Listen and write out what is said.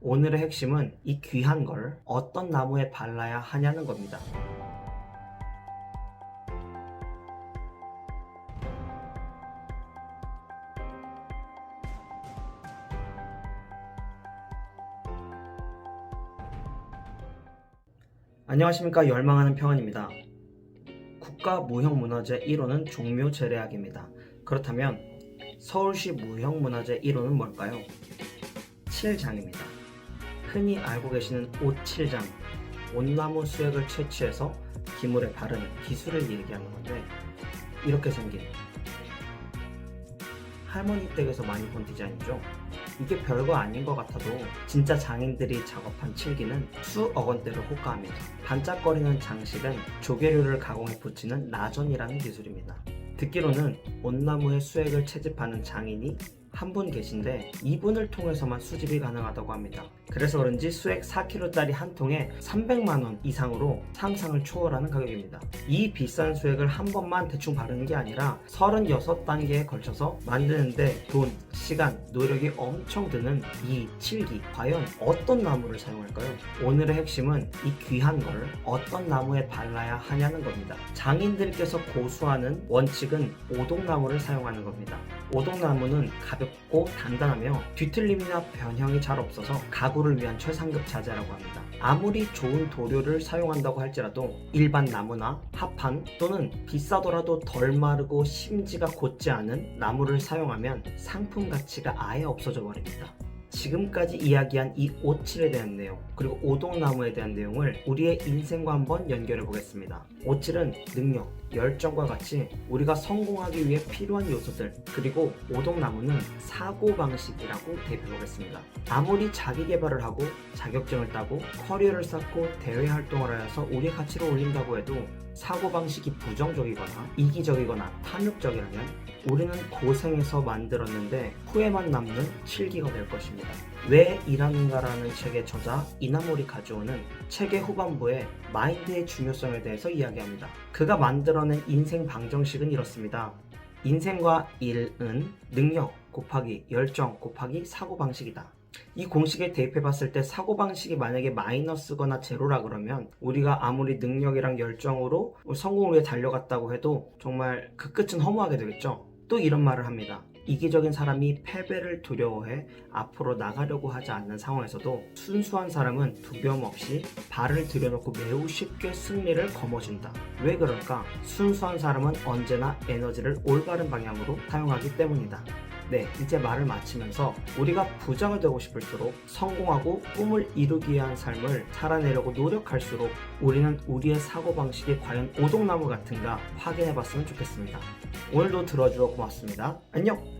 오늘의 핵심은 이 귀한 걸 어떤 나무에 발라야 하냐는 겁니다. 안녕하십니까 열망하는 평안입니다. 국가 무형문화재 1호는 종묘 재래악입니다. 그렇다면 서울시 무형문화재 1호는 뭘까요? 칠장입니다. 흔히 알고 계시는 옷칠장, 온나무 수액을 채취해서 기물에 바르는 기술을 얘기하는 건데 이렇게 생긴 할머니 댁에서 많이 본 디자인이죠. 이게 별거 아닌 것 같아도 진짜 장인들이 작업한 칠기는 수억 원대를 호가합니다. 반짝거리는 장식은 조개류를 가공해 붙이는 나전이라는 기술입니다. 듣기로는 온나무의 수액을 채집하는 장인이 한 분 계신데 이분을 통해서만 수집이 가능하다고 합니다. 그래서 그런지 수액 4kg짜리 한 통에 300만 원 이상으로 상상을 초월하는 가격입니다. 이 비싼 수액을 한 번만 대충 바르는 게 아니라 36단계에 걸쳐서 만드는데 돈, 시간, 노력이 엄청 드는 이 칠기 과연 어떤 나무를 사용할까요? 오늘의 핵심은 이 귀한 걸 어떤 나무에 발라야 하냐는 겁니다. 장인들께서 고수하는 원칙은 오동나무를 사용하는 겁니다. 오동나무는 가볍고 단단하며 뒤틀림이나 변형이 잘 없어서 가구를 위한 최상급 자재라고 합니다. 아무리 좋은 도료를 사용한다고 할지라도 일반 나무나 합판 또는 비싸더라도 덜 마르고 심지가 곧지 않은 나무를 사용하면 상품 가치가 아예 없어져 버립니다. 지금까지 이야기한 이 오칠에 대한 내용 그리고 오동나무에 대한 내용을 우리의 인생과 한번 연결해 보겠습니다. 오칠은 능력, 열정과 같이 우리가 성공하기 위해 필요한 요소들 그리고 오동나무는 사고방식이라고 대표해 보겠습니다. 아무리 자기 개발을 하고 자격증을 따고 커리어를 쌓고 대외 활동을 하여서 우리의 가치를 올린다고 해도 사고방식이 부정적이거나 이기적이거나 탐욕적이라면 우리는 고생해서 만들었는데 후회만 남는 칠기가 될 것입니다. 왜 일하는가라는 책의 저자 이나모리 가즈오는 책의 후반부에 마인드의 중요성에 대해서 이야기합니다. 그가 만들어낸 인생 방정식은 이렇습니다. 인생과 일은 능력 곱하기 열정 곱하기 사고방식이다. 이 공식에 대입해 봤을 때 사고방식이 만약에 마이너스거나 제로라 그러면 우리가 아무리 능력이랑 열정으로 성공을 위해 달려갔다고 해도 정말 그 끝은 허무하게 되겠죠. 또 이런 말을 합니다. 이기적인 사람이 패배를 두려워해 앞으로 나가려고 하지 않는 상황에서도 순수한 사람은 두려움 없이 발을 들여놓고 매우 쉽게 승리를 거머쥔다. 왜 그럴까? 순수한 사람은 언제나 에너지를 올바른 방향으로 사용하기 때문이다. 네, 이제 말을 마치면서 우리가 부자가 되고 싶을수록 성공하고 꿈을 이루기 위한 삶을 살아내려고 노력할수록 우리는 우리의 사고방식이 과연 오동나무 같은가 확인해 봤으면 좋겠습니다. 오늘도 들어주어 고맙습니다. 안녕!